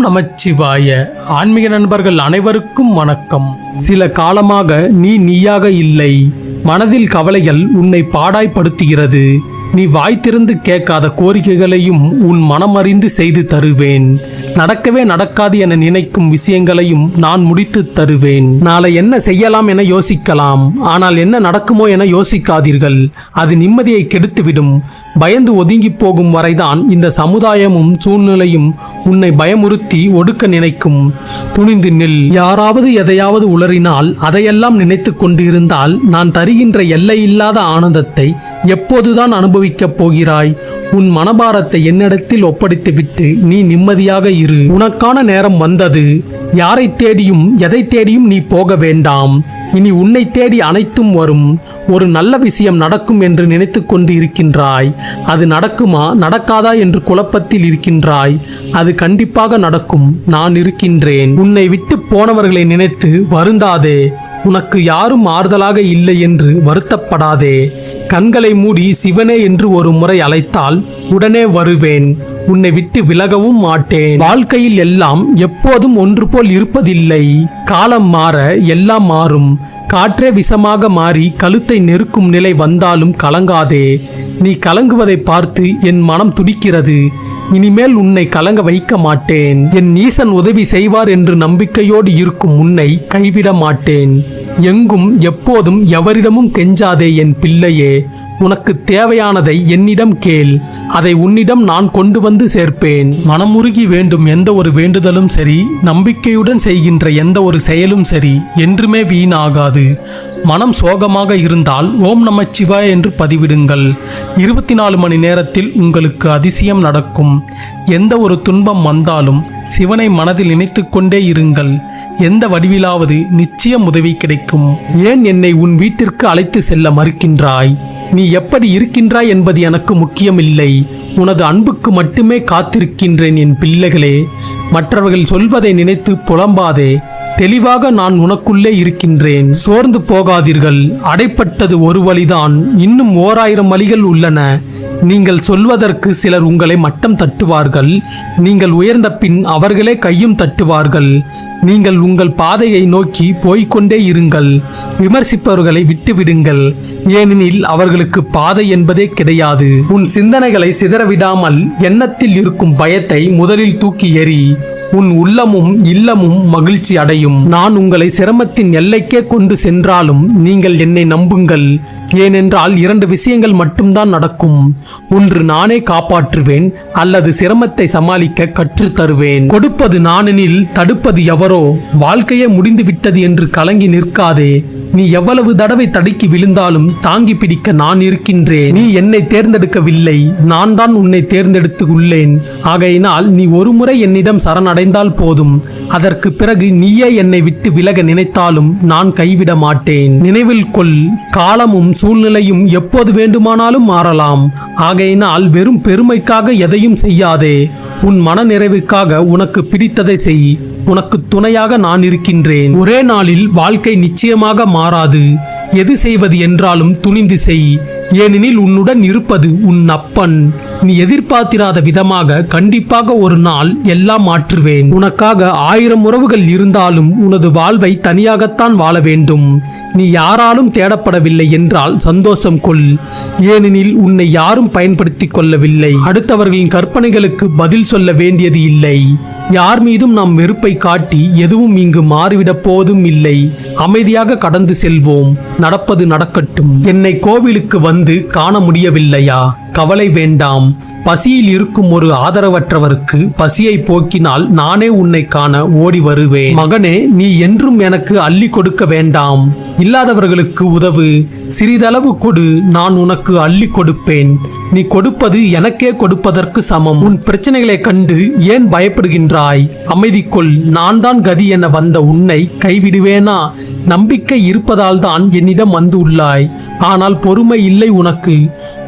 நமச்சிவாய. ஆன்மீக நண்பர்கள் அனைவருக்கும் வணக்கம். சில காலமாக நீ நீயாக இல்லை. மனதில் கவலைகள் உன்னை பாடாய்படுத்துகிறது நீ வாய் திறந்து கேட்காத கோரிக்கைகளையும் உன் மனமறிந்து செய்து தருவேன். நடக்கவே நடக்காது என நினைக்கும் விஷயங்களையும் நான் முடித்து தருவேன். நாளை என்ன செய்யலாம் என யோசிக்கலாம். ஆனால் என்ன நடக்குமோ என யோசிக்காதீர்கள். அது நிம்மதியை கெடுத்துவிடும். பயந்து ஒதுங்கி போகும் வரைதான் இந்த சமுதாயமும் சூழ்நிலையும் உன்னை பயமுறுத்தி ஒடுக்க நினைக்கும். துணிந்து நில். யாராவது எதையாவது உளறினால் அதையெல்லாம் நினைத்து கொண்டிருந்தால் நான் தருகின்ற எல்லையில்லாத ஆனந்தத்தை எப்போதுதான் அனுபவிக்கப் போகிறாய். உன் மனபாரத்தை என்னிடத்தில் ஒப்படைத்துவிட்டு நீ நிம்மதியாக இரு. உனக்கான நேரம் வந்தது. யாரை தேடியும் எதை தேடியும் நீ போக வேண்டாம். இனி உன்னை தேடி அனைத்தும் வரும். ஒரு நல்ல விஷயம் நடக்கும் என்று நினைத்து கொண்டு இருக்கின்றாய். அது நடக்குமா நடக்காதா என்று குழப்பத்தில் இருக்கின்றாய். அது கண்டிப்பாக நடக்கும். நான் இருக்கின்றேன். உன்னை விட்டு போனவர்களை நினைத்து வருந்தாதே. உனக்கு யாரும் ஆறுதலாக இல்லை என்று வருத்தப்படாதே. கண்களை மூடி சிவனே என்று ஒரு முறை அழைத்தால் உடனே வருவேன். உன்னை விட்டு விலகவும் மாட்டேன். வாழ்க்கையில் எல்லாம் எப்போதும் ஒன்று போல் இருப்பதில்லை. காலம் மாற எல்லாம் மாறும். காற்றே விஷமாக மாறி கழுத்தை நெருக்கும் நிலை வந்தாலும் கலங்காதே. நீ கலங்குவதை பார்த்து என் மனம் துடிக்கிறது. இனிமேல் உன்னை கலங்க வைக்க மாட்டேன். என் ஈசன் உதவி செய்வார் என்று நம்பிக்கையோடு இருக்கும் உன்னை கைவிட மாட்டேன். எங்கும் எப்போதும் எவரிடமும் கெஞ்சாதே என் பிள்ளையே உனக்கு தேவையானதை என்னிடம் கேள் அதை உன்னிடம் நான் கொண்டு வந்து சேர்ப்பேன். மனமுருகி வேண்டும் எந்த ஒரு வேண்டுதலும் சரி நம்பிக்கையுடன் செய்கின்ற எந்த ஒரு செயலும் சரி என்றுமே வீணாகாது. மனம் சோகமாக இருந்தால் ஓம் நமச்சிவாய என்று பதிவிடுங்கள். இருபத்தி நாலு மணி நேரத்தில் உங்களுக்கு அதிசயம் நடக்கும். எந்த ஒரு துன்பம் வந்தாலும் சிவனை மனதில் நினைத்து கொண்டே இருங்கள். எந்த வடிவிலாவது நிச்சயம் உதவி கிடைக்கும். ஏன் என்னை உன் வீட்டிற்கு அழைத்து செல்ல மறுக்கின்றாய்? நீ எப்படி இருக்கின்றாய் என்பது எனக்கு முக்கியமில்லை. உனது அன்புக்கு மட்டுமே காத்திருக்கின்றேன் என் பிள்ளைகளே. மற்றவர்கள் சொல்வதை நினைத்து புலம்பாதே. தெளிவாக நான் உனக்குள்ளே இருக்கின்றேன். சோர்ந்து போகாதீர்கள். அடைப்பட்டது ஒரு வழிதான். இன்னும் ஓராயிரம் வழிகள் உள்ளன. நீங்கள் சொல்வதற்கு சிலர் உங்களை மட்டம் தட்டுவார்கள். நீங்கள் உயர்ந்த பின் அவர்களே கையும் தட்டுவார்கள். நீங்கள் உங்கள் பாதையை நோக்கி போய்க்கொண்டே இருங்கள். விமர்சிப்பவர்களை விட்டுவிடுங்கள். ஏனெனில் அவர்களுக்கு பாதை என்பதே கிடையாது. உன் சிந்தனைகளை சிதறவிடாமல் எண்ணத்தில் இருக்கும் பயத்தை முதலில் தூக்கி எறி உன் உள்ளமும் இல்லமும் மகிழ்ச்சி அடையும். நான் உங்களை சிரமத்தின் எல்லைக்கே கொண்டு சென்றாலும் நீங்கள் என்னை நம்புங்கள். ஏனென்றால் இரண்டு விஷயங்கள் மட்டும்தான் நடக்கும். ஒன்று நானே காப்பாற்றுவேன் அல்லது சிரமத்தை சமாளிக்க கற்று தருவேன். கொடுப்பது நானெனில் தடுப்பது எவரோ? வாழ்க்கையே முடிந்துவிட்டது என்று கலங்கி நிற்காதே. நீ எவ்வளவு தடவை தடுக்கி விழுந்தாலும் தாங்கி பிடிக்க நான் இருக்கின்றேன். நீ என்னை தேர்ந்தெடுக்கவில்லை நான் தான் உன்னை தேர்ந்தெடுத்து உள்ளேன். ஆகையினால் நீ ஒரு முறை என்னிடம் அடைந்தால் போதும். அதற்கு பிறகு நீயே என்னை விட்டு விலக நினைத்தாலும் நான் கைவிட மாட்டேன். நினைவில் கொள் காலமும் சூழ்நிலையும் எப்போது வேண்டுமானாலும் மாறலாம். ஆகையினால் வெறும் பெருமைக்காக எதையும் செய்யாதே. உன் மன நிறைவுக்காக உனக்கு பிடித்ததை செய். உனக்கு துணையாக நான் இருக்கின்றேன். ஒரே நாளில் வாழ்க்கை நிச்சயமாக மாறாது. எது செய்வது என்றாலும் துணிந்து செய். ஏனெனில் உன்னுடன் இருப்பது உன் அப்பன். நீ எதிர்பார்த்திராத விதமாக கண்டிப்பாக ஒரு நாள் எல்லாம் மாற்றுவேன். உனக்காக ஆயிரம் உறவுகள் இருந்தாலும் உனது வாழ்வை தனியாகத்தான் வாழ வேண்டும். நீ யாராலும் தேடப்படவில்லை என்றால் சந்தோஷம் கொள். ஏனெனில் உன்னை யாரும் பயன்படுத்திக் கொள்ளவில்லை. அடுத்தவர்களின் கற்பனைகளுக்கு பதில் சொல்ல வேண்டியது இல்லை. யார் மீதும் நாம் வெறுப்பை காட்டி எதுவும் இங்கு மாறிவிடப் போவதும் இல்லை. அமைதியாக கடந்து செல்வோம். நடப்பது நடக்கட்டும். என்னை கோவிலுக்கு வந்து காண முடியவில்லையா? கவலை வேண்டாம். பசியில் இருக்கும் ஒரு ஆதரவற்றவருக்கு பசியை போக்கினால் நானே உன்னை காண ஓடி வருவேன். மகனே நீ என்றும் எனக்கு அள்ளி கொடுக்க வேண்டாம். இல்லாதவர்களுக்கு உதவு. சிறிதளவு கொடு நான் உனக்கு அள்ளி கொடுப்பேன். நீ கொடுப்பது எனக்கே கொடுப்பதற்கு சமம். உன் பிரச்சனைகளை கண்டு ஏன் பயப்படுகின்றாய்? அமைதிக்குள் நான் தான் கதி என வந்த உன்னை கைவிடுவேனா? நம்பிக்கை இருப்பதால் தான் என்னிடம் வந்து உள்ளாய். ஆனால் பொறுமை இல்லை உனக்கு.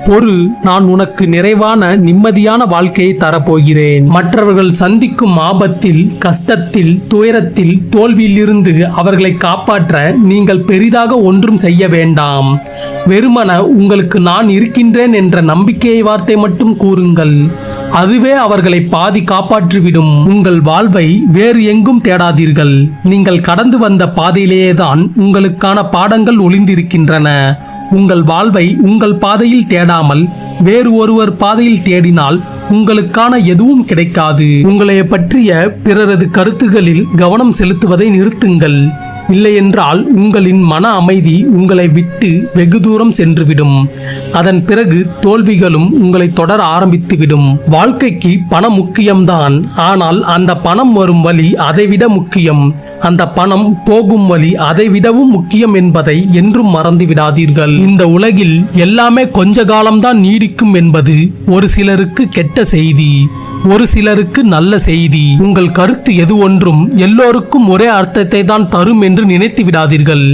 பொறு நான் உனக்கு நிறைவான நிம்மதியான வாழ்க்கையை தரப்போகிறேன். மற்றவர்கள் சந்திக்கும் ஆபத்தில் கஷ்டத்தில் துயரத்தில் தோல்வியிலிருந்து அவர்களை காப்பாற்ற நீங்கள் பெரிதாக ஒன்றும் செய்ய வேண்டாம். வெறுமன உங்களுக்கு நான் இருக்கின்றேன் என்ற நம்பிக்கையை வார்த்தை மட்டும் கூறுங்கள். அதுவே அவர்களை பாதி காப்பாற்றிவிடும். உங்கள் வாழ்வை வேறு எங்கும் தேடாதீர்கள். நீங்கள் கடந்து வந்த பாதையிலேயேதான் உங்களுக்கான பாடங்கள் ஒளிந்திருக்கின்றன. உங்கள் வாழ்வை உங்கள் பாதையில் தேடாமல் வேறு ஒருவர் பாதையில் தேடினால் உங்களுக்கான எதுவும் கிடைக்காது. உங்களை பற்றிய பிறரது கருத்துகளில் கவனம் செலுத்துவதை நிறுத்துங்கள். இல்லையென்றால் உங்களின் மன அமைதி உங்களை விட்டு வெகு தூரம் சென்றுவிடும். அதன் பிறகு தோல்விகளும் உங்களை தொடர ஆரம்பித்துவிடும். வாழ்க்கைக்கு பணம் முக்கியம்தான். ஆனால் அந்த பணம் வரும் வழி அதைவிட முக்கியம். அந்த பணம் போகும் வழி அதைவிடவும் முக்கியம் என்பதை என்றும் மறந்து விடாதீர்கள் இந்த உலகில் எல்லாமே கொஞ்ச காலம்தான் நீடிக்கும் என்பது ஒரு சிலருக்கு கெட்ட செய்தி. ஒரு சிலருக்கு நல்ல செய்தி. உங்கள் கருத்து எது ஒன்றும் எல்லோருக்கும் ஒரே அர்த்தத்தை தான் தரும் என்று நினைத்து விடாதீர்கள்.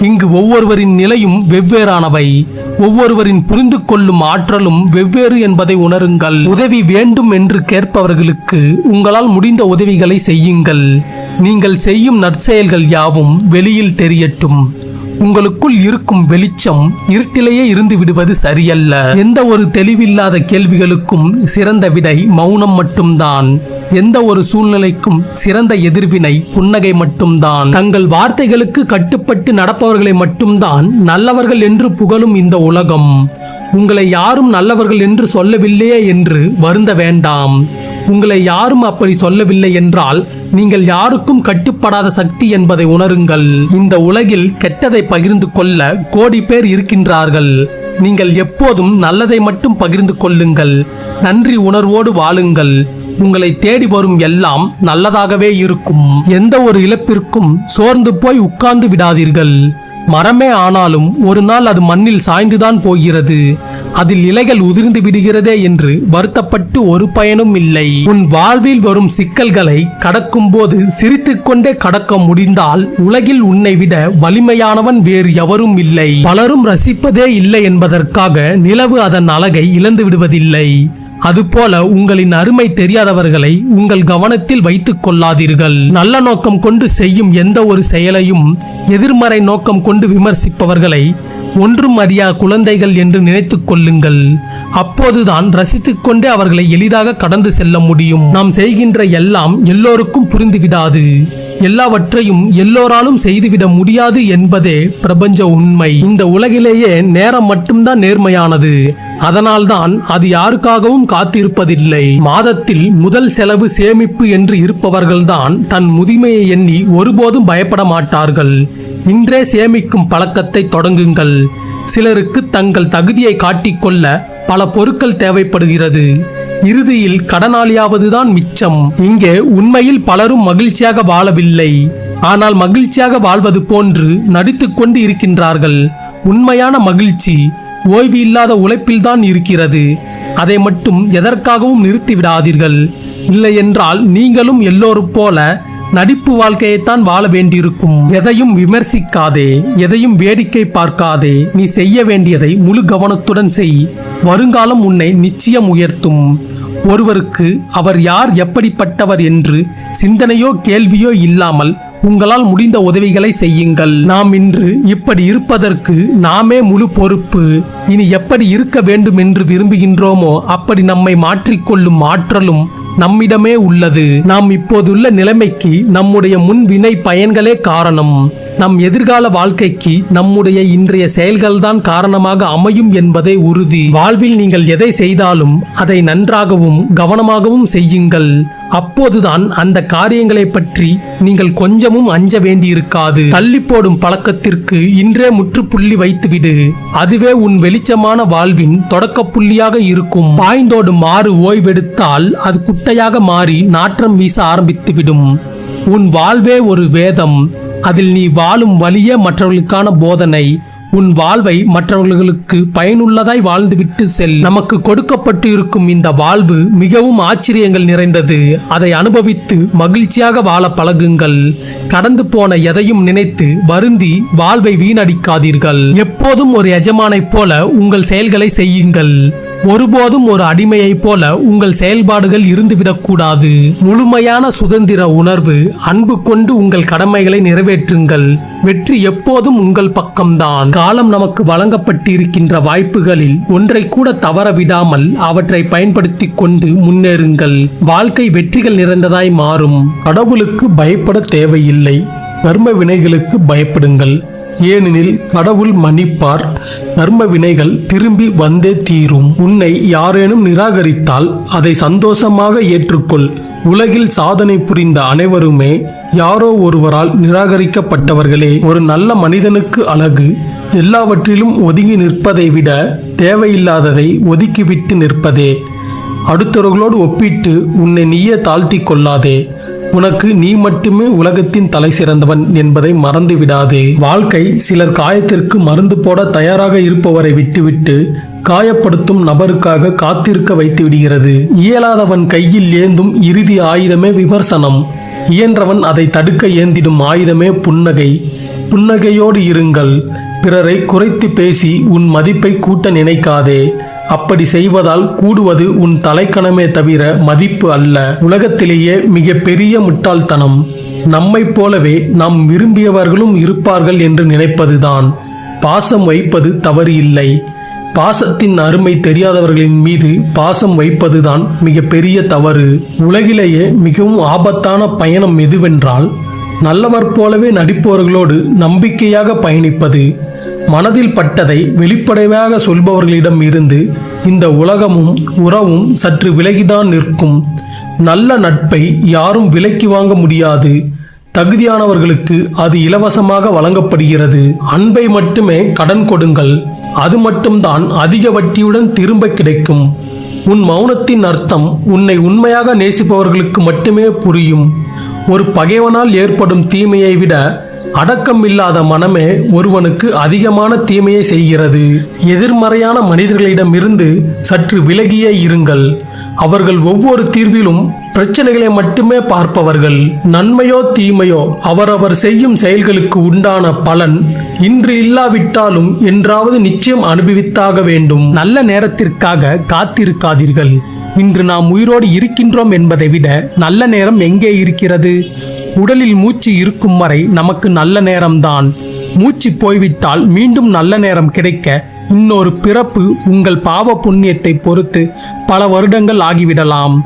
இங்கு ஒவ்வொருவரின் நிலையும் வெவ்வேறானவை. ஒவ்வொருவரின் புரிந்து கொள்ளும் ஆற்றலும் வெவ்வேறு என்பதை உணருங்கள். உதவி வேண்டும் என்று கேட்பவர்களுக்கு உங்களால் முடிந்த உதவிகளை செய்யுங்கள். நீங்கள் செய்யும் நற்செயல்கள் யாவும் வெளியில் தெரியட்டும். உங்களுக்குள் இருக்கும் வெளிச்சம் இருட்டிலேயே இருந்து விடுவது சரியல்ல. எந்த ஒரு தெளிவில்லாத கேள்விகளுக்கும் சிறந்த விடை மௌனம் மட்டும்தான். எந்த ஒரு சூழ்நிலைக்கும் சிறந்த எதிர்வினை புன்னகை மட்டும்தான். தங்கள் வார்த்தைகளுக்கு கட்டுப்பட்டு நடப்பவர்களை மட்டும்தான் நல்லவர்கள் என்று புகழும் இந்த உலகம். உங்களை யாரும் நல்லவர்கள் என்று சொல்லவில்லையே என்று வருந்த வேண்டாம். உங்களை யாரும் அப்படி சொல்லவில்லை என்றால் நீங்கள் யாருக்கும் கட்டுப்படாத சக்தி என்பதை உணருங்கள். இந்த உலகில் கெட்டதை பகிர்ந்து கொள்ள கோடி பேர் இருக்கின்றார்கள். நீங்கள் எப்போதும் நல்லதை மட்டும் பகிர்ந்து கொள்ளுங்கள். நன்றி உணர்வோடு வாழுங்கள். உங்களை தேடி வரும் எல்லாம் நல்லதாகவே இருக்கும். எந்த ஒரு இழப்பிற்கும் சோர்ந்து போய் உட்கார்ந்து விடாதீர்கள். மரமே ஆனாலும் ஒரு நாள் அது மண்ணில் சாய்ந்துதான் போகிறது. அதில் இலைகள் உதிர்ந்து விடுகிறதே என்று வருத்தப்பட்டு ஒரு பயனும் இல்லை. உன் வாழ்வில் வரும் சிக்கல்களை கடக்கும் போது சிரித்துக்கொண்டே கடக்க முடிந்தால் உலகில் உன்னை விட வலிமையானவன் வேறு எவரும் இல்லை. பலரும் ரசிப்பதே இல்லை என்பதற்காக நிலவு அதன் அழகை இழந்து விடுவதில்லை. அதுபோல உங்களின் அருமை தெரியாதவர்களை உங்கள் கவனத்தில் வைத்துக் கொள்ளாதீர்கள். நல்ல நோக்கம் கொண்டு செய்யும் எந்த ஒரு செயலையும் எதிர்மறை நோக்கம் கொண்டு விமர்சிப்பவர்களை ஒன்றும் அறியா குழந்தைகள் என்று நினைத்துக் கொள்ளுங்கள். அப்போதுதான் ரசித்துக் கொண்டே அவர்களை எளிதாக கடந்து செல்ல முடியும். நாம் செய்கின்ற எல்லாம் எல்லோருக்கும் புரிந்துவிடாது. எல்லாவற்றையும் எல்லோராலும் செய்துவிட முடியாது என்பதே பிரபஞ்ச உண்மை. இந்த உலகிலேயே நேரம் மட்டும்தான் நேர்மையானது. அதனால்தான் அது யாருக்காகவும் காத்திருப்பதில்லை. மாதத்தில் முதல் செலவு சேமிப்பு என்று இருப்பவர்கள்தான் தன் முதுமையை எண்ணி ஒருபோதும் பயப்பட மாட்டார்கள். இன்றே சேமிக்கும் பழக்கத்தை தொடங்குங்கள். சிலருக்கு தங்கள் தகுதியை காட்டிக்கொள்ள பல பொருட்கள் தேவைப்படுகிறது. இறுதியில் கடனாளியாவதுதான் மிச்சம். இங்கே உண்மையில் பலரும் மகிழ்ச்சியாக வாழவில்லை. ஆனால் மகிழ்ச்சியாக வாழ்வது போன்று நடித்துக்கொண்டு இருக்கின்றார்கள். உண்மையான மகிழ்ச்சி ஓய்வு இல்லாத உழைப்பில்தான் இருக்கிறது. அதை மட்டும் எதற்காகவும் நிறுத்திவிடாதீர்கள். இல்லையென்றால் நீங்களும் எல்லோரும் போல நடிப்பு வாழ்க்கையைத்தான் வாழ வேண்டியிருக்கும். எதையும் விமர்சிக்காதே எதையும் வேடிக்கை பார்க்காதே நீ செய்ய வேண்டியதை முழு கவனத்துடன் செய். வருங்காலம் உன்னை நிச்சயம் உயர்த்தும். ஒருவருக்கு அவர் யார் எப்படிப்பட்டவர் என்று சிந்தனையோ கேள்வியோ இல்லாமல் உங்களால் முடிந்த உதவிகளை செய்யுங்கள். நாம் இன்று இப்படி இருப்பதற்கு நாமே முழு பொறுப்பு. இனி எப்படி இருக்க வேண்டும் என்று விரும்புகின்றோமோ அப்படி நம்மை மாற்றிக்கொள்ளும் ஆற்றலும் நம்மிடமே உள்ளது. நாம் இப்போதுள்ள நிலைமைக்கு நம்முடைய முன்வினை பயன்களே காரணம். நம் எதிர்கால வாழ்க்கைக்கு நம்முடைய இன்றைய செயல்கள்தான் காரணமாக அமையும் என்பதை உறுதி. வாழ்வில் நீங்கள் எதை செய்தாலும் அதை நன்றாகவும் கவனமாகவும் செய்யுங்கள். அப்போதுதான் அந்த காரியங்களை பற்றி நீங்கள் கொஞ்சமும் அஞ்ச வேண்டியிருக்காது. தள்ளி போடும் பழக்கத்திற்கு இன்றே முற்றுப்புள்ளி வைத்துவிடு. அதுவே உன் வெளிச்சமான வாழ்வின் தொடக்க புள்ளியாக இருக்கும். பாய்ந்தோடும் மாறு ஓய்வெடுத்தால் அது குட்டையாக மாறி நாற்றம் வீச ஆரம்பித்துவிடும். உன் வாழ்வே ஒரு வேதம். அதில் நீ வாழும் வழியே மற்றவர்களுக்கான போதனை. உன் வாழ்வை மற்றவர்களுக்கு பயனுள்ளதாய் வாழ்ந்துவிட்டு செல். நமக்கு கொடுக்கப்பட்டு இருக்கும் இந்த வாழ்வு மிகவும் ஆச்சரியங்கள் நிறைந்தது. அதை அனுபவித்து மகிழ்ச்சியாக வாழ பழகுங்கள். கடந்து போன எதையும் நினைத்து வருந்தி வாழ்வை வீணடிக்காதீர்கள். எப்போதும் ஒரு எஜமானைப் போல உங்கள் செயல்களை செய்யுங்கள். ஒருபோதும் ஒரு அடிமையைப் போல உங்கள் செயல்பாடுகள் இருந்துவிடக்கூடாது முழுமையான சுதந்திர உணர்வு அன்பு கொண்டு உங்கள் கடமைகளை நிறைவேற்றுங்கள். வெற்றி எப்போதும் உங்கள் பக்கம்தான். காலம் நமக்கு வழங்கப்பட்டிருக்கின்ற வாய்ப்புகளில் ஒன்றை கூட தவற விடாமல் அவற்றை பயன்படுத்திக் கொண்டு முன்னேறுங்கள். வாழ்க்கை வெற்றிகள் நிறைந்ததாய் மாறும். கடவுளுக்கு பயப்பட தேவையில்லை. கர்ம வினைகளுக்கு பயப்படுங்கள். ஏனெனில் கடவுள் மன்னிப்பார். கர்ம வினைகள் திரும்பி வந்தே தீரும். உன்னை யாரேனும் நிராகரித்தால் அதை சந்தோஷமாக ஏற்றுக்கொள். உலகில் சாதனை புரிந்த அனைவருமே யாரோ ஒருவரால் நிராகரிக்கப்பட்டவர்களே ஒரு நல்ல மனிதனுக்கு அழகு. எல்லாவற்றிலும் ஒதுங்கி நிற்பதை விட தேவையில்லாததை ஒதுக்கிவிட்டு நிற்பதே. அடுத்தவர்களோடு ஒப்பிட்டு உன்னை நீயே தாழ்த்தி கொள்ளாதே. உனக்கு நீ மட்டுமே உலகத்தின் தலை சிறந்தவன் என்பதை மறந்து விடாதே வாழ்க்கை சிலர் காயத்திற்கு மருந்து போட தயாராக இருப்பவரை விட்டுவிட்டு காயப்படுத்தும் நபருக்காக காத்திருக்க வைத்து விடுகிறது. இயலாதவன் கையில் ஏந்தும் இறுதி ஆயுதமே விமர்சனம். இயன்றவன் அதை தடுக்க ஏந்திடும் ஆயுதமே புன்னகை. புன்னகையோடு இருங்கள். பிறரை குறைத்து பேசி உன் மதிப்பை கூட்ட நினைக்காதே. அப்படி செய்வதால் கூடுவது உன் தலைக்கணமே தவிர மதிப்பு அல்ல. உலகத்திலேயே மிக பெரிய முட்டாள்தனம். நம்மைப் போலவே நாம் விரும்பியவர்களும் இருப்பார்கள் என்று நினைப்பதுதான். பாசம் வைப்பது தவறு இல்லை பாசத்தின் அருமை தெரியாதவர்களின் மீது பாசம் வைப்பதுதான் மிக பெரிய தவறு. உலகிலேயே மிகவும் ஆபத்தான பயணம் எதுவென்றால் நல்லவர் போலவே நடிப்பவர்களோடு நம்பிக்கையாக பயணிப்பது. மனதில் பட்டதை வெளிப்படையாக சொல்பவர்களிடம் இருந்து இந்த உலகமும் உறவும் சற்று விலகிதான் நிற்கும். நல்ல நட்பை யாரும் விலைக்கு வாங்க முடியாது. தகுதியானவர்களுக்கு அது இலவசமாக வழங்கப்படுகிறது. அன்பை மட்டுமே கடன் கொடுங்கள். அது மட்டும்தான் அதிக வட்டியுடன் திரும்ப கிடைக்கும். உன் மௌனத்தின் அர்த்தம் உன்னை உண்மையாக நேசிப்பவர்களுக்கு மட்டுமே புரியும். ஒரு பகைவனால் ஏற்படும் தீமையை விட அடக்கம் இல்லாத மனமே ஒருவனுக்கு அதிகமான தீமையை செய்கிறது. எதிர்மறையான மனிதர்களிடமிருந்து சற்று விலகியே இருங்கள். அவர்கள் ஒவ்வொரு தீர்விலும் பிரச்சனைகளை மட்டுமே பார்ப்பவர்கள். நன்மையோ தீமையோ அவரவர் செய்யும் செயல்களுக்கு உண்டான பலன் இன்று இல்லாவிட்டாலும் என்றாவது நிச்சயம் அனுபவித்தாக வேண்டும். நல்ல நேரத்திற்காக காத்திருக்காதீர்கள். இன்று நாம் உயிரோடு இருக்கின்றோம் என்பதை விட நல்ல நேரம் எங்கே இருக்கிறது? உடலில் மூச்சு இருக்கும் வரை நமக்கு நல்ல நேரம்தான். மூச்சு போய்விட்டால் மீண்டும் நல்ல நேரம் கிடைக்க இன்னொரு பிறப்பு உங்கள் பாவ புண்ணியத்தை பொறுத்து பல வருடங்கள் ஆகிவிடலாம்.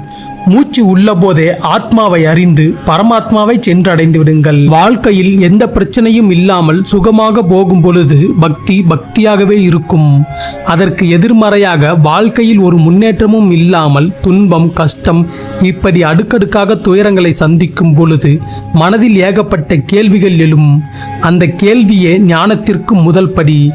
மூச்சு உள்ளபோதே ஆத்மாவை அறிந்து பரமாத்மாவை சென்றடைந்து விடுங்கள். வாழ்க்கையில் எந்த பிரச்சனையும் இல்லாமல் சுகமாக போகும் பொழுது பக்தி பக்தியாகவே இருக்கும். அதற்கு எதிர்மறையாக வாழ்க்கையில் ஒரு முன்னேற்றமும் இல்லாமல் துன்பம் கஷ்டம் இப்படி அடுக்கடுக்காக துயரங்களை சந்திக்கும் பொழுது மனதில் ஏகப்பட்ட கேள்விகள் எழும். அந்த கேள்வியே ஞானத்திற்கு முதல் படி.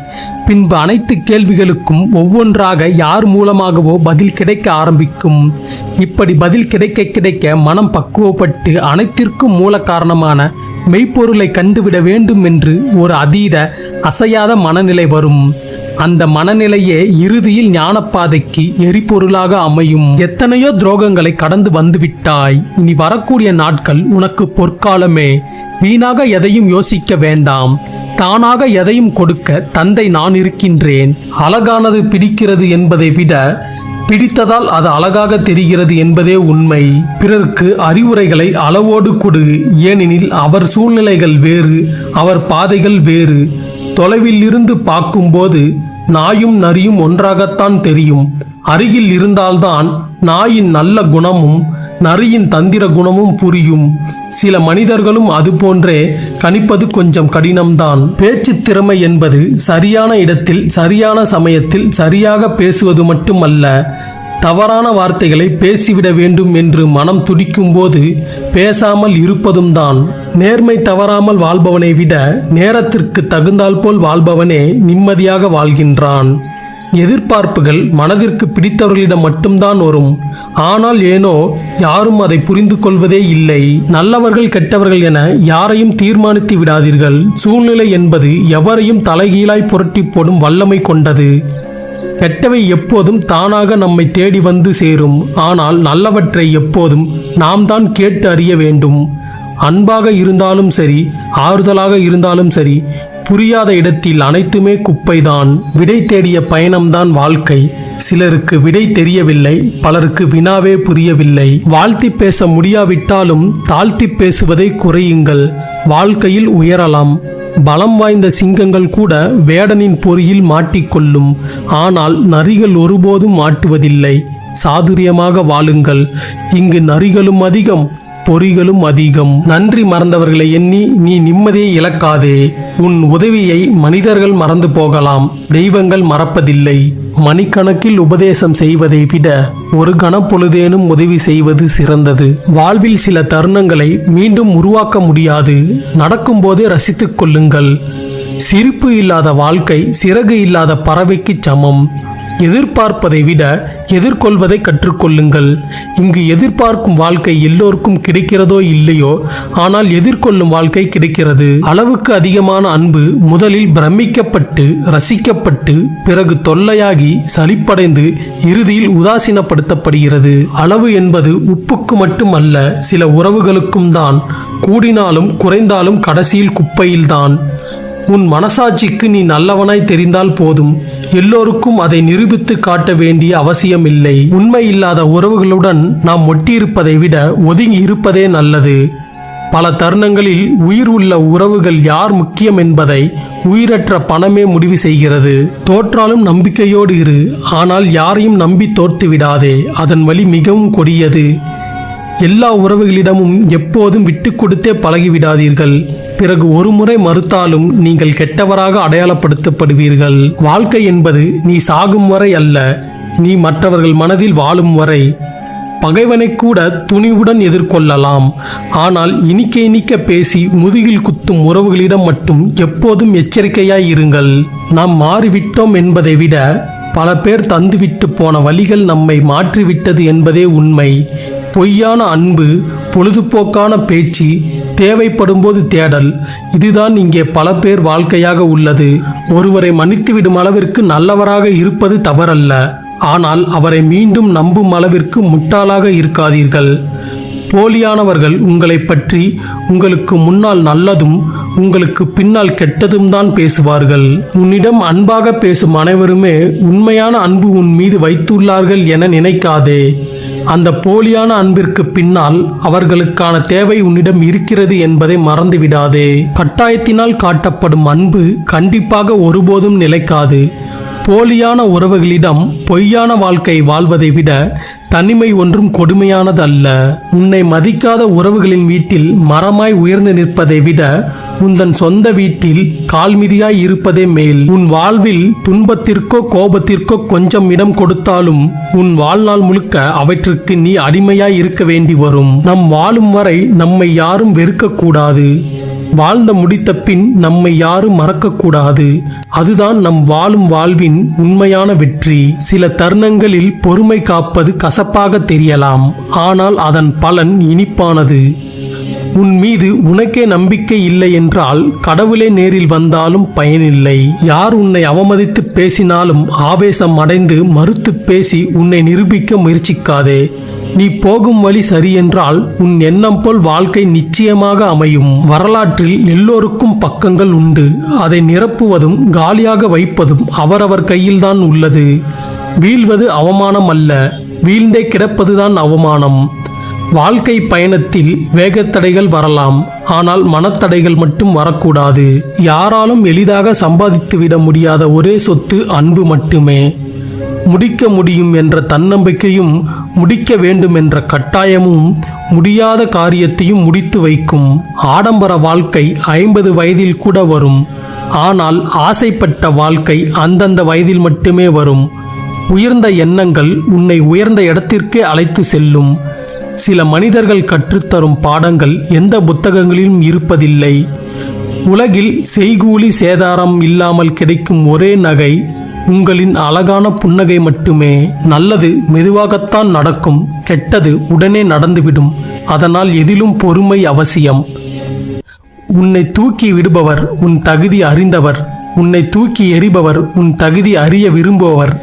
பின்பு அனைத்து கேள்விகளுக்கும் ஒவ்வொன்றாக யார் மூலமாகவோ பதில் கிடைக்க ஆரம்பிக்கும். இப்படி பதில் கிடைக்க கிடைக்க மனம் பக்குவப்பட்டு அனைத்திற்கும் மூல காரணமான மெய்ப்பொருளை கண்டுவிட வேண்டும் என்று ஒரு அதீத அசையாத மனநிலை வரும். அந்த மனநிலையே இறுதியில் ஞானப்பாதைக்கு எரிபொருளாக அமையும். எத்தனையோ துரோகங்களை கடந்து வந்துவிட்டாய். இனி வரக்கூடிய நாட்கள் உனக்கு பொற்காலமே. வீணாக எதையும் யோசிக்க வேண்டாம். தானாக எதையும் கொடுக்க தந்தை நான் இருக்கின்றேன். அழகானது பிடிக்கிறது என்பதை விட பிடித்ததால் அது அழகாக தெரிகிறது என்பதே உண்மை. பிறருக்கு அறிவுரைகளை அளவோடு கொடு. ஏனெனில் அவர் சூழ்நிலைகள் வேறு அவர் பாதைகள் வேறு. தொலைவில் இருந்து பார்க்கும்போது நாயும் நரியும் ஒன்றாகத்தான் தெரியும். அருகில் இருந்தால்தான் நாயின் நல்ல குணமும் நரியின் தந்திர குணமும் புரியும். சில மனிதர்களும் அதுபோன்றே கணிப்பது கொஞ்சம் கடினம்தான். பேச்சு திறமை என்பது சரியான இடத்தில் சரியான சமயத்தில் சரியாக பேசுவது மட்டுமல்ல. தவறான வார்த்தைகளை பேசிவிட வேண்டும் என்று மனம் துடிக்கும்போது பேசாமல் இருப்பதும் தான் நேர்மை தவறாமல் வாழ்பவனை விட நேரத்திற்கு தகுந்தால் போல் வாழ்பவனே நிம்மதியாக வாழ்கின்றான். எதிர்பார்ப்புகள் மனதிற்கு பிடித்தவர்களிடம் மட்டும்தான் வரும். ஆனால் ஏனோ யாரும் அதை புரிந்து கொள்வதே இல்லை. நல்லவர்கள் கெட்டவர்கள் என யாரையும் தீர்மானித்து விடாதீர்கள். சூழ்நிலை என்பது எவரையும் தலைகீழாய் புரட்டி போடும் வல்லமை கொண்டது. கெட்டவை எப்போதும் தானாக நம்மை தேடி வந்து சேரும். ஆனால் நல்லவற்றை எப்போதும் நாம் தான் கேட்டு அறிய வேண்டும். அன்பாக இருந்தாலும் சரி ஆறுதலாக இருந்தாலும் சரி புரியாத இடத்தில் அனைத்துமே குப்பைதான். விடை தேடிய பயணம்தான் வாழ்க்கை. சிலருக்கு விடை தெரியவில்லை பலருக்கு வினாவே புரியவில்லை. வாழ்த்தி பேச முடியாவிட்டாலும் தாழ்த்தி பேசுவதை குறையுங்கள். வாழ்க்கையில் உயரலாம். பலம் வாய்ந்த சிங்கங்கள் கூட வேடனின் பொறியில் மாட்டிக்கொள்ளும். ஆனால் நரிகள் ஒருபோதும் மாட்டுவதில்லை. சாதுரியமாக வாழுங்கள். இங்கு நரிகளும் அதிகம் பொறிகளும் அதிகம். நன்றி மறந்தவர்களை எண்ணி நீ நிம்மதியை இழக்காதே. உன் உதவியை மனிதர்கள் மறந்து போகலாம். தெய்வங்கள் மறப்பதில்லை. மணிக்கணக்கில் உபதேசம் செய்வதை விட ஒரு கணப்பொழுதேனும் உதவி செய்வது சிறந்தது. வாழ்வில் சில தருணங்களை மீண்டும் உருவாக்க முடியாது. நடக்கும்போதே ரசித்துக் கொள்ளுங்கள். சிரிப்பு இல்லாத வாழ்க்கை சிறகு இல்லாத பறவைக்கு சமம். எதிர்பார்ப்பதை விட எதிர்கொள்வதை கற்றுக்கொள்ளுங்கள். இங்கு எதிர்பார்க்கும் வாழ்க்கை எல்லோருக்கும் கிடைக்கிறதோ இல்லையோ ஆனால் எதிர்கொள்ளும் வாழ்க்கை கிடைக்கிறது. அளவுக்கு அதிகமான அன்பு முதலில் பிரமிக்கப்பட்டு ரசிக்கப்பட்டு பிறகு தொல்லையாகி சலிப்படைந்து இறுதியில் உதாசீனப்படுத்தப்படுகிறது. அளவு என்பது உப்புக்கு மட்டுமல்ல சில உறவுகளுக்கும் தான். கூடினாலும் குறைந்தாலும் கடைசியில் குப்பையில்தான். உன் மனசாட்சிக்கு நீ நல்லவனாய் தெரிந்தால் போதும். எல்லோருக்கும் அதை நிரூபித்து காட்ட வேண்டிய அவசியம் இல்லை உண்மை இல்லாத உறவுகளுடன் நாம் ஒட்டியிருப்பதை விட ஒதுங்கி இருப்பதே நல்லது. பல தருணங்களில் உயிர் உள்ள உறவுகள் யார் முக்கியம் என்பதை உயிரற்ற பணமே முடிவு செய்கிறது. தோற்றாலும் நம்பிக்கையோடு இரு ஆனால் யாரையும் நம்பி தோற்று விடாதே அதன் வழி மிகவும் கொடியது. எல்லா உறவுகளிடமும் எப்போதும் விட்டு கொடுத்தே பழகிவிடாதீர்கள். பிறகு ஒரு முறை மறுத்தாலும் நீங்கள் கெட்டவராக அடையாளப்படுத்தப்படுவீர்கள். வாழ்க்கை என்பது நீ சாகும் வரை அல்ல நீ மற்றவர்கள் மனதில் வாழும் வரை. பகைவனை கூட துணிவுடன் எதிர்கொள்ளலாம். ஆனால் இனிக்க இனிக்க பேசி முதுகில் குத்தும் உறவுகளிடம் மட்டும் எப்போதும் எச்சரிக்கையாய் இருங்கள். நாம் மாறிவிட்டோம் என்பதை விட பல பேர் தந்துவிட்டு போன வழிகள் நம்மை மாற்றிவிட்டது என்பதே உண்மை. பொய்யான அன்பு பொழுதுபோக்கான பேச்சு தேவைப்படும்போது தேடல். இதுதான் இங்கே பல பேர் வாழ்க்கையாக உள்ளது. ஒருவரை மன்னித்துவிடும் அளவிற்கு நல்லவராக இருப்பது தவறல்ல. ஆனால் அவரை மீண்டும் நம்பும் அளவிற்கு முட்டாளாக இருக்காதீர்கள். போலியானவர்கள் உங்களை பற்றி உங்களுக்கு முன்னால் நல்லதும் உங்களுக்கு பின்னால் கெட்டதும் தான் பேசுவார்கள். உன்னிடம் அன்பாக பேசும் அனைவருமே உண்மையான அன்பு உன் மீது வைத்துள்ளார்கள் என நினைக்காதே. அந்த போலியான அன்பிற்கு பின்னால் அவர்களுக்கான தேவை உன்னிடம் இருக்கிறது என்பதை மறந்துவிடாதே. கட்டாயத்தினால் காட்டப்படும் அன்பு கண்டிப்பாக ஒருபோதும் நிலைக்காது. போலியான உறவுகளிடம் பொய்யான வாழ்க்கை வாழ்வதை விட தனிமை ஒன்றும் கொடுமையானது அல்ல உன்னை மதிக்காத உறவுகளின் வீட்டில் மரமாய் உயர்ந்து நிற்பதை விட உந்தன் சொந்த வீட்டில் கால்மிதியாய் இருப்பதே மேல். உன் வாழ்வில் துன்பத்திற்கோ கோபத்திற்கோ கொஞ்சம் இடம் கொடுத்தாலும் உன் வாழ்நாள் முழுக்க அவற்றிற்கு நீ அடிமையாய் இருக்க வேண்டி வரும். நம் வாழும் வரை நம்மை யாரும் வெறுக்கக்கூடாது. வாழ்ந்த முடித்த பின் நம்மை யாரும் மறக்கக்கூடாது. அதுதான் நம் வாழும் வாழ்வின் உண்மையான வெற்றி. சில தருணங்களில் பொறுமை காப்பது கசப்பாக தெரியலாம். ஆனால் அதன் பலன் இனிப்பானது. உன் மீது உனக்கே நம்பிக்கை இல்லை என்றால் கடவுளே நேரில் வந்தாலும் பயனில்லை. யார் உன்னை அவமதித்து பேசினாலும் ஆவேசம் அடைந்து மறுத்து பேசி உன்னை நிரூபிக்க முயற்சிக்காதே. நீ போகும் வழி சரியென்றால் உன் எண்ணம் போல் வாழ்க்கை நிச்சயமாக அமையும். வரலாற்றில் எல்லோருக்கும் பக்கங்கள் உண்டு. அதை நிரப்புவதும் காலியாக வைப்பதும் அவரவர் கையில்தான் உள்ளது. வீழ்வது அவமானம் அல்ல வீழ்ந்தே கிடப்பதுதான் அவமானம். வாழ்க்கை பயணத்தில் வேகத்தடைகள் வரலாம். ஆனால் மனத்தடைகள் மட்டும் வரக்கூடாது. யாராலும் எளிதாக சம்பாதித்துவிட முடியாத ஒரே சொத்து அன்பு மட்டுமே. முடிக்க முடியும் என்ற தன்னம்பிக்கையும் முடிக்க வேண்டும் என்ற கட்டாயமும் முடியாத காரியத்தையும் முடித்து வைக்கும் ஆடம்பர வாழ்க்கை ஐம்பது வயதில் கூட வரும். ஆனால் ஆசைப்பட்ட வாழ்க்கை அந்தந்த வயதில் மட்டுமே வரும். உயர்ந்த எண்ணங்கள் உன்னை உயர்ந்த இடத்திற்கே அழைத்து செல்லும். சில மனிதர்கள் கற்றுத்தரும் பாடங்கள் எந்த புத்தகங்களிலும் இருப்பதில்லை. உலகில் செய்கூலி சேதாரம் இல்லாமல் கிடைக்கும் ஒரே நகை உங்களின் அழகான புன்னகை மட்டுமே. நல்லது மெதுவாகத்தான் நடக்கும் கெட்டது உடனே நடந்துவிடும் அதனால் எதிலும் பொறுமை அவசியம். உன்னை தூக்கி விடுபவர் உன் தகுதி அறிந்தவர். உன்னை தூக்கி எறிபவர் உன் தகுதி அறிய விரும்புபவர்.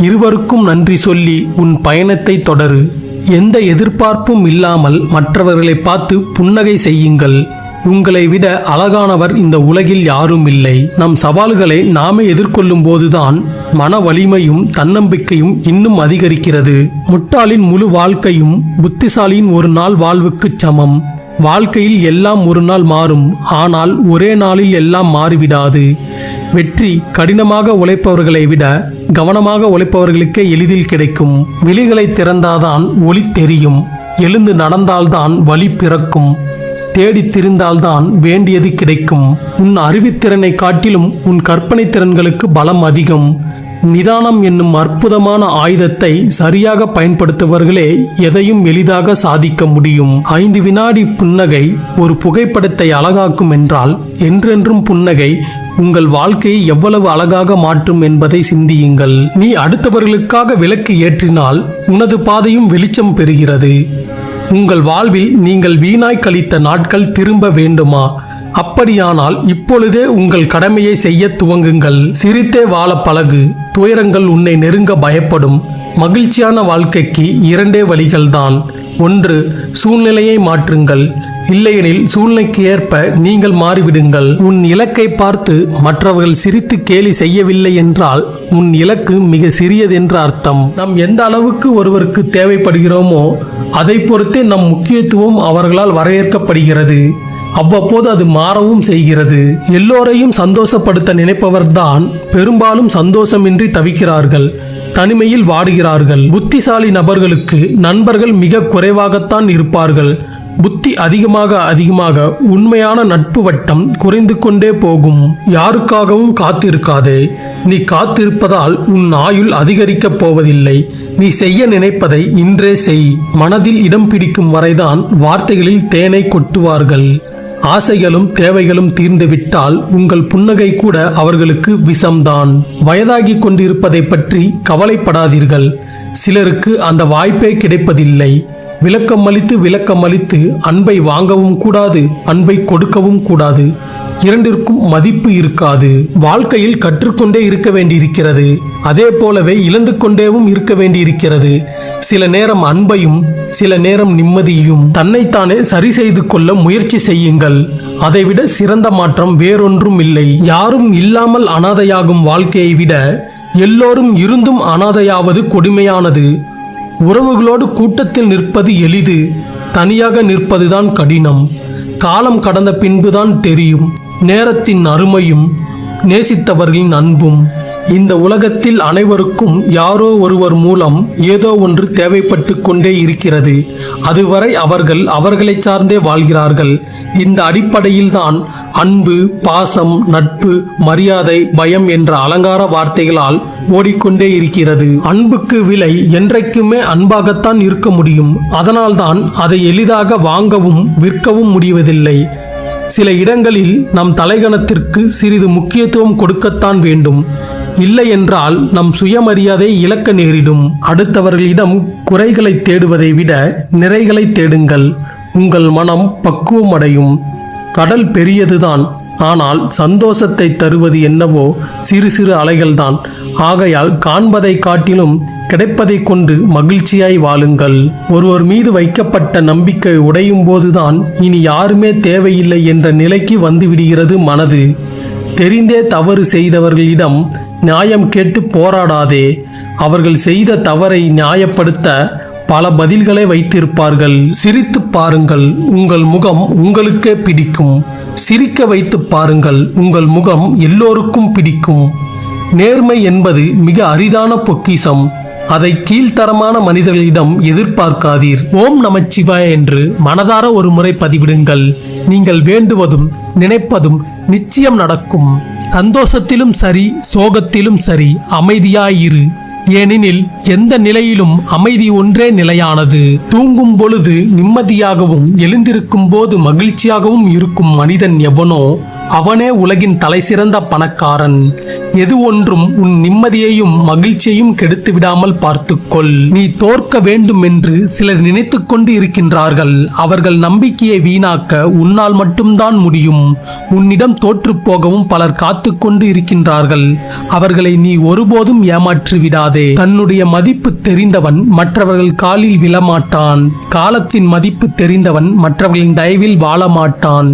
இருவருக்கும் நன்றி சொல்லி உன் பயணத்தை தொடரு. எந்த எதிர்பார்ப்பும் இல்லாமல் மற்றவர்களை பார்த்து புன்னகை செய்யுங்கள். உங்களை விட அழகானவர் இந்த உலகில் யாரும் இல்லை. நம் சவால்களை நாமே எதிர்கொள்ளும் போதுதான் மன வலிமையும் தன்னம்பிக்கையும் இன்னும் அதிகரிக்கிறது. முட்டாளின் முழு வாழ்க்கையும் புத்திசாலியின் ஒரு நாள் வாழ்வுக்குச் சமம். வாழ்க்கையில் எல்லாம் ஒரு நாள் மாறும். ஆனால் ஒரே நாளில் எல்லாம் மாறிவிடாது. வெற்றி கடினமாக உழைப்பவர்களை விட கவனமாக உழைப்பவர்களுக்கே எளிதில் கிடைக்கும். விழிகளை திறந்தாதான் ஒளி தெரியும். எழுந்து நடந்தால்தான் வழி பிறக்கும். தேடித் திரிந்தால்தான் வேண்டியது கிடைக்கும். உன் அறிவுத்திறனை காட்டிலும் உன் கற்பனை திறன்களுக்கு பலம் அதிகம். நிதானம் என்னும் அற்புதமான ஆயுதத்தை சரியாக பயன்படுத்துபவர்களே எதையும் எளிதாக சாதிக்க முடியும். ஐந்து வினாடி புன்னகை ஒரு புகைப்படத்தை அழகாக்கும் என்றால் என்றென்றும் புன்னகை உங்கள் வாழ்க்கையை எவ்வளவு அழகாக மாற்றும் என்பதை சிந்தியுங்கள். நீ அடுத்தவர்களுக்காக விளக்கு ஏற்றினால் உனது பாதையும் வெளிச்சம் பெறுகிறது. உங்கள் வாழ்வில் நீங்கள் வீணாய் கழித்த நாட்கள் திரும்ப வேண்டுமா? அப்படியானால் இப்பொழுதே உங்கள் கடமையை செய்ய துவங்குங்கள். சிரித்தே வாழ பழகு. துயரங்கள் உன்னை நெருங்க பயப்படும். மகிழ்ச்சியான வாழ்க்கைக்கு இரண்டே வழிகள்தான். ஒன்று சூழ்நிலையை மாற்றுங்கள். இல்லையெனில் சூழ்நிலைக்கு ஏற்ப நீங்கள் மாறிவிடுங்கள். உன் இலக்கை பார்த்து மற்றவர்கள் சிரித்து கேலி செய்யவில்லை என்றால் உன் இலக்கு மிக சிறியது என்று அர்த்தம். நாம் எந்த அளவுக்கு ஒருவருக்கு தேவைப்படுகிறோமோ அதை பொறுத்தே நம் முக்கியத்துவம் அவர்களால் வரையறுக்கப்படுகிறது. அவ்வப்போது அது மாறவும் செய்கிறது. எல்லோரையும் சந்தோஷப்படுத்த நினைப்பவர்தான் பெரும்பாலும் சந்தோஷமின்றி தவிக்கிறார்கள் தனிமையில் வாடுகிறார்கள். புத்திசாலி நபர்களுக்கு நண்பர்கள் மிக குறைவாகத்தான் இருப்பார்கள். புத்தி அதிகமாக அதிகமாக உண்மையான நட்பு வட்டம் குறைந்து கொண்டே போகும். யாருக்காகவும் காத்திருக்காதே. நீ காத்திருப்பதால் உன் ஆயுள் அதிகரிக்கப் போவதில்லை. நீ செய்ய நினைப்பதை இன்றே செய். மனதில் இடம் பிடிக்கும் வரைதான் வார்த்தைகளில் தேனை கொட்டுவார்கள். ஆசைகளும் தேவைகளும் தீர்ந்துவிட்டால் உங்கள் புன்னகை கூட அவர்களுக்கு விஷம்தான். வயதாகி கொண்டிருப்பதை பற்றி கவலைப்படாதீர்கள். சிலருக்கு அந்த வாய்ப்பே கிடைப்பதில்லை. விளக்கம் அளித்து விளக்கம் அளித்து அன்பை வாங்கவும் கூடாது அன்பை கொடுக்கவும் கூடாது. இரண்டிற்கும் மதிப்பு இருக்காது. வாழ்க்கையில் கற்றுக்கொண்டே இருக்க வேண்டியிருக்கிறது. அதே போலவே இழந்து கொண்டேவும் இருக்க வேண்டியிருக்கிறது. சில நேரம் அன்பையும் சில நேரம் நிம்மதியையும் தன்னைத்தானே சரி செய்து கொள்ள முயற்சி செய்யுங்கள். அதைவிட சிறந்த மாற்றம் வேறொன்றும் இல்லை. யாரும் இல்லாமல் அனாதையாகும் வாழ்க்கையை விட எல்லோரும் இருந்தும் அனாதையாவது கொடுமையானது. உறவுகளோடு கூட்டத்தில் நிற்பது எளிது தனியாக நிற்பதுதான் கடினம். காலம் கடந்த பின்புதான் தெரியும் நேரத்தின் அருமையும் நேசித்தவர்களின் அன்பும். இந்த உலகத்தில் அனைவருக்கும் யாரோ ஒருவர் மூலம் ஏதோ ஒன்று தேவைப்பட்டு கொண்டே இருக்கிறது. அதுவரை அவர்கள் அவர்களை சார்ந்தே வாழ்கிறார்கள். இந்த அடிப்படையில்தான் அன்பு பாசம் நட்பு மரியாதை பயம் என்ற அலங்கார வார்த்தைகளால் ஓடிக்கொண்டே இருக்கிறது. அன்புக்கு விலை என்றைக்குமே அன்பாகத்தான் இருக்க முடியும். அதனால்தான் அதை எளிதாக வாங்கவும் விற்கவும் முடிவதில்லை. சில இடங்களில் நம் தலைகணத்திற்கு சிறிது முக்கியத்துவம் கொடுக்கத்தான் வேண்டும். இல்லை என்றால் நம் சுயமரியாதை இழக்க நேரிடும். அடுத்தவர்களிடம் குறைகளை தேடுவதை விட நிறைகளை தேடுங்கள். உங்கள் மனம் பக்குவம் அடையும் கடல் பெரியதுதான் ஆனால் சந்தோஷத்தை தருவது என்னவோ சிறு சிறு அலைகள்தான். ஆகையால் காண்பதை காட்டிலும் கிடைப்பதை கொண்டு மகிழ்ச்சியாய் வாழுங்கள். ஒருவர் மீது வைக்கப்பட்ட நம்பிக்கை உடையும் போதுதான் இனி யாருமே தேவையில்லை என்ற நிலைக்கு வந்துவிடுகிறது மனது. தெரிந்தே தவறு செய்தவர்களிடம் நியாயம் கேட்டு போராடாதே. அவர்கள் செய்த தவறை நியாயப்படுத்த பல பதில்களை வைத்திருப்பார்கள். சிரித்து பாருங்கள் உங்கள் முகம் உங்களுக்கே பிடிக்கும். சிரிக்க வைத்து பாருங்கள் உங்கள் முகம் எல்லோருக்கும் பிடிக்கும். நேர்மை என்பது மிக அரிதான பொக்கிஷம் அதை கீழ்த்தரமான மனிதர்களிடம் எதிர்பார்க்காதீர். ஓம் நமச்சிவாய என்று மனதார ஒரு முறை பதிவிடுங்கள். நீங்கள் வேண்டுவதும் நினைப்பதும் நிச்சயம் நடக்கும். சந்தோஷத்திலும் சரி சோகத்திலும் சரி அமைதியாயிரு. ஏனெனில் எந்த நிலையிலும் அமைதி ஒன்றே நிலையானது. தூங்கும் பொழுது நிம்மதியாகவும் எழுந்திருக்கும் போது மகிழ்ச்சியாகவும் இருக்கும் மனிதன் எவனோ அவனே உலகின் தலைசிறந்த பணக்காரன். எது ஒன்றும் உன் நிம்மதியையும் மகிழ்ச்சியையும் கெடுத்து விடாமல் பார்த்துக்கொள். நீ தோற்க வேண்டும் என்று சிலர் நினைத்துக் கொண்டு இருக்கின்றார்கள். அவர்கள் நம்பிக்கையை வீணாக்க உன்னால் மட்டும்தான் முடியும். உன்னிடம் தோற்று போகவும் பலர் காத்து கொண்டு இருக்கின்றார்கள். அவர்களை நீ ஒருபோதும் ஏமாற்றி விடாதே தன்னுடைய மதிப்பு தெரிந்தவன் மற்றவர்கள் காலில் விழமாட்டான். காலத்தின் மதிப்பு தெரிந்தவன் மற்றவர்களின் தயவில் வாழ மாட்டான்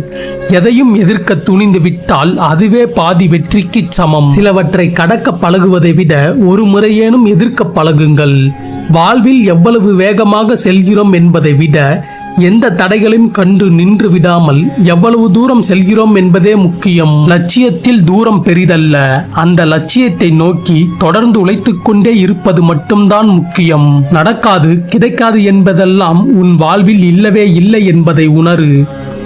எதையும் எதிர்க்க துணிந்து விட்டால் அதுவே பாதி வெற்றிக்கு சமம். சில சிலவற்றை கடக்க பழகுவதை விட ஒரு முறையேனும் எதிர்க்க பழகுங்கள். வாழ்வில் எவ்வளவு வேகமாக செல்கிறோம் என்பதை விட எந்த தடைகளையும் கண்டு நின்று விடாமல் எவ்வளவு தூரம் செல்கிறோம் என்பதே முக்கியம். லட்சியத்தில் தூரம் பெரிதல்ல. அந்த லட்சியத்தை நோக்கி தொடர்ந்து உழைத்துக் கொண்டே இருப்பது மட்டும்தான் முக்கியம். நடக்காது கிடைக்காது என்பதெல்லாம் உன் வாழ்வில் இல்லவே இல்லை என்பதை உணரு.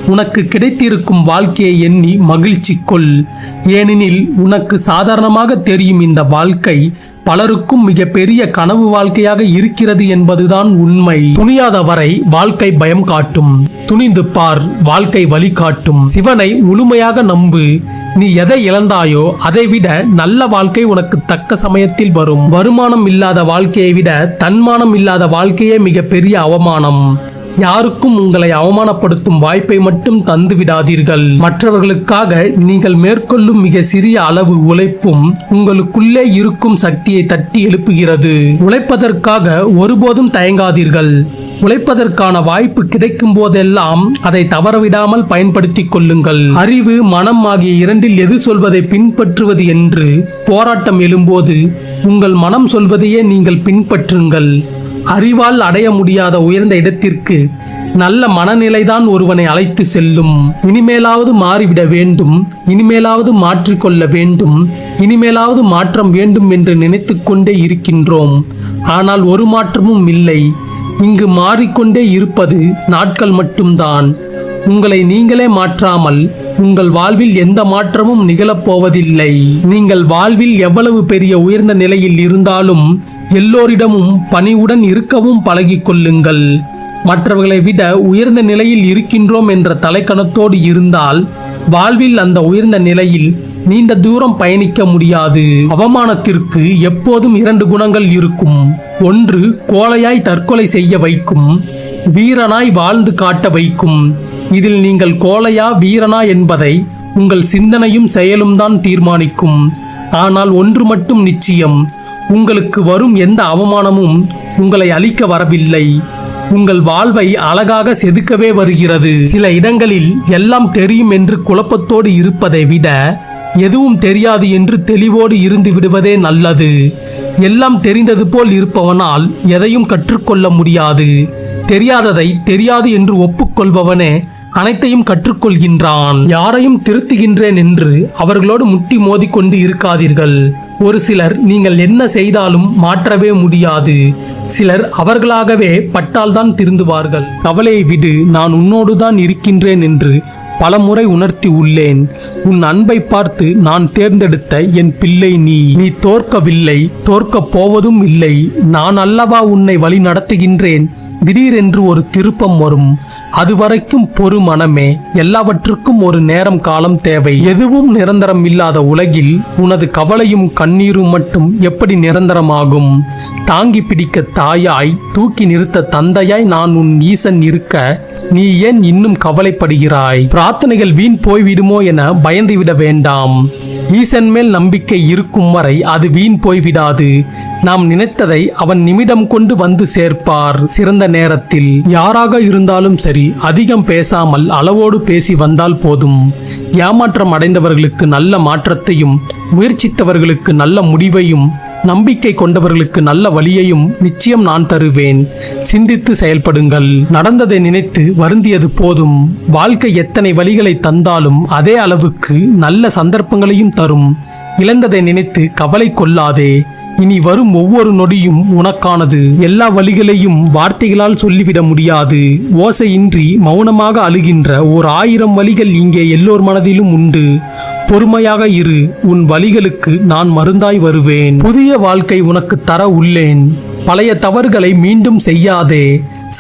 உனக்கு கிடைத்திருக்கும் வாழ்க்கையை எண்ணி மகிழ்ச்சி கொள். ஏனெனில் உனக்கு சாதாரணமாக தெரியும் இந்த வாழ்க்கை பலருக்கும் மிக பெரிய கனவு வாழ்க்கையாக இருக்கிறது என்பதுதான் உண்மை. துணியாத வரை வாழ்க்கை பயம் காட்டும். துணிந்து பார் வாழ்க்கை வழி காட்டும். சிவனை முழுமையாக நம்பு. நீ எதை இழந்தாயோ அதை விட நல்ல வாழ்க்கை உனக்கு தக்க சமயத்தில் வரும். வருமானம் இல்லாத வாழ்க்கையை விட தன்மானம் இல்லாத வாழ்க்கையே மிக பெரிய அவமானம். யாருக்கும் உங்களை அவமானப்படுத்தும் வாய்ப்பை மட்டும் தந்து விடாதீர்கள் மற்றவர்களுக்காக நீங்கள் மேற்கொள்ளும் மிக சிறிய அளவு உழைப்பும் உங்களுக்குள்ளே இருக்கும் சக்தியை தட்டி எழுப்புகிறது. உழைப்பதற்காக ஒருபோதும் தயங்காதீர்கள். உழைப்பதற்கான வாய்ப்பு கிடைக்கும் போதெல்லாம் அதை தவறவிடாமல் பயன்படுத்திக் கொள்ளுங்கள். அறிவு மனம் ஆகிய இரண்டில் எது சொல்வதை பின்பற்றுவது என்று போராட்டம் எழும்போது உங்கள் மனம் சொல்வதையே நீங்கள் பின்பற்றுங்கள். அறிவால் அடைய முடியாத உயர்ந்த இடத்திற்கு நல்ல மனநிலைதான் ஒருவனை அழைத்து செல்லும். இனிமேலாவது மாறிவிட வேண்டும். இனிமேலாவது மாற்றிக்கொள்ள வேண்டும். இனிமேலாவது மாற்றம் வேண்டும் என்று நினைத்து கொண்டே இருக்கின்றோம். ஆனால் ஒரு மாற்றமும் இல்லை. இங்கு மாறிக்கொண்டே இருப்பது நாட்கள் மட்டும்தான். உங்களை நீங்களே மாற்றாமல் உங்கள் வாழ்வில் எந்த மாற்றமும் நிகழப்போவதில்லை நீங்கள் வாழ்வில் எவ்வளவு பெரிய உயர்ந்த நிலையில் இருந்தாலும் எல்லோரிடமும் பணிவுடன் இருக்கவும் பழகிக்கொள்ளுங்கள் மற்றவர்களை விட உயர்ந்த நிலையில் இருக்கின்றோம் என்ற தலைக்கணத்தோடு இருந்தால் வாழ்வில் அந்த உயர்ந்த நிலையில் நீண்ட தூரம் பயணிக்க முடியாது. அவமானத்திற்கு எப்போதும் இரண்டு குணங்கள் இருக்கும். ஒன்று கோழையாய் தற்கொலை செய்ய வைக்கும். வீரனாய் வாழ்ந்து காட்ட வைக்கும். இதில் நீங்கள் கோழையா வீரனா என்பதை உங்கள் சிந்தனையும் செயலும் தான் தீர்மானிக்கும். ஆனால் ஒன்று மட்டும் நிச்சயம். உங்களுக்கு வரும் எந்த அவமானமும் உங்களை அழிக்க வரவில்லை. உங்கள் வாழ்வை அழகாக செதுக்கவே வருகிறது. சில இடங்களில் எல்லாம் தெரியும் என்று குழப்பத்தோடு இருப்பதை விட எதுவும் தெரியாது என்று தெளிவோடு இருந்து விடுவதே நல்லது. எல்லாம் தெரிந்தது போல் இருப்பவனால் எதையும் கற்றுக்கொள்ள முடியாது. தெரியாததை தெரியாது என்று ஒப்புக்கொள்பவனே அனைத்தையும் கற்றுக்கொள்கின்றான். யாரையும் திருத்துகின்றேன் என்று அவர்களோடு முட்டி மோதிக்கொண்டு இருக்காதீர்கள். ஒரு சிலர் நீங்கள் என்ன செய்தாலும் மாற்றவே முடியாது. சிலர் அவர்களாகவே பட்டால்தான் திருந்துவார்கள். கவலையை விடு நான் உன்னோடு தான் இருக்கின்றேன் என்று பலமுறை உணர்த்தி உள்ளேன். உன் அன்பை பார்த்து நான் தேர்ந்தெடுத்த என் பிள்ளை நீ. நீ தோற்கவில்லை தோற்கப் போவதும் இல்லை. நான் அல்லவா உன்னை வழி நடத்துகின்றேன் திடீரென்று ஒரு திருப்பம் வரும். அதுவரைக்கும் பொறு மனமே எல்லாவற்றுக்கும் ஒரு நேரம் காலம் தேவை. எதுவும் நிரந்தரம் இல்லாத உலகில் உனது கவலையும் கண்ணீரும் மட்டும் எப்படி நிரந்தரமாகும்? தாங்கி பிடிக்க தாயாய் தூக்கி நிறுத்த தந்தையாய் நான் உன் ஈசன் இருக்க நீ ஏன் இன்னும் கவலைப்படுகிறாய்? பிரார்த்தனைகள் வீண் போய்விடுமோ என பயந்துவிட வேண்டாம். ஈசன் மேல் நம்பிக்கை இருக்கும் வரை அது வீண் போய்விடாது. நாம் நினைத்ததை அவன் நிமிடம் கொண்டு வந்து சேர்ப்பார். சிறந்த நேரத்தில் யாராக இருந்தாலும் சரி அதிகம் பேசாமல் அளவோடு பேசி வந்தால் போதும். ஏமாற்றம் அடைந்தவர்களுக்கு நல்ல மாற்றத்தையும் முயற்சித்தவர்களுக்கு நல்ல முடிவையும் நம்பிக்கை கொண்டவர்களுக்கு நல்ல வழியையும் நிச்சயம் நான் தருவேன். சிந்தித்து செயல்படுங்கள். நடந்ததை நினைத்து வருந்தியது போதும். வாழ்க்கை எத்தனை வழிகளை தந்தாலும் அதே அளவுக்கு நல்ல சந்தர்ப்பங்களையும் தரும். இழந்ததை நினைத்து கவலை கொள்ளாதே. இனி வரும் ஒவ்வொரு நொடியும் உனக்கானது. எல்லா வழிகளையும் வார்த்தைகளால் சொல்லிவிட முடியாது. ஓசையின்றி மௌனமாக அழுகின்ற ஓர் ஆயிரம் வழிகள் இங்கே எல்லோர் மனதிலும் உண்டு. பொறுமையாக இரு உன் வழிகளுக்கு நான் மருந்தாய் வருவேன். புதிய வாழ்க்கை உனக்கு தர உள்ளேன். பழைய தவறுகளை மீண்டும் செய்யாதே.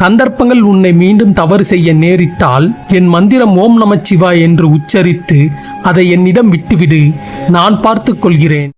சந்தர்ப்பங்கள் உன்னை மீண்டும் தவறு செய்ய நேரிட்டால் என் மந்திரம் ஓம் நமச்சிவாய் என்று உச்சரித்து அதை என்னிடம் விட்டுவிடு. நான் பார்த்து கொள்கிறேன்.